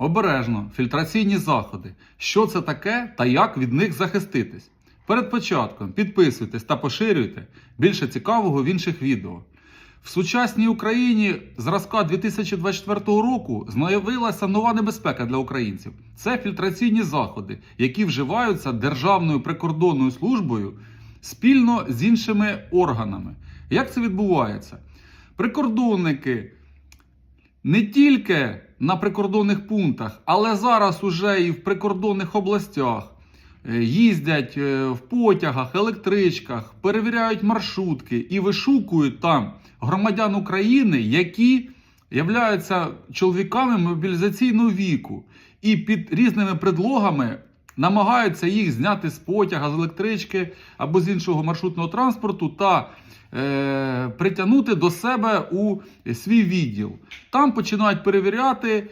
Обережно, фільтраційні заходи. Що це таке та як від них захиститись? Перед початком підписуйтесь та поширюйте більше цікавого в інших відео. В сучасній Україні зразка 2024 року з'явилася нова небезпека для українців. Це фільтраційні заходи, які вживаються Державною прикордонною службою спільно з іншими органами. Як це відбувається? Прикордонники не тільки на прикордонних пунктах, але зараз уже і в прикордонних областях. Е, їздять е, в потягах, електричках, перевіряють маршрутки і вишукують там громадян України, які являються чоловіками мобілізаційного віку, і під різними предлогами намагаються їх зняти з потяга, з електрички або з іншого маршрутного транспорту та е, притягнути до себе у свій відділ. Там починають перевіряти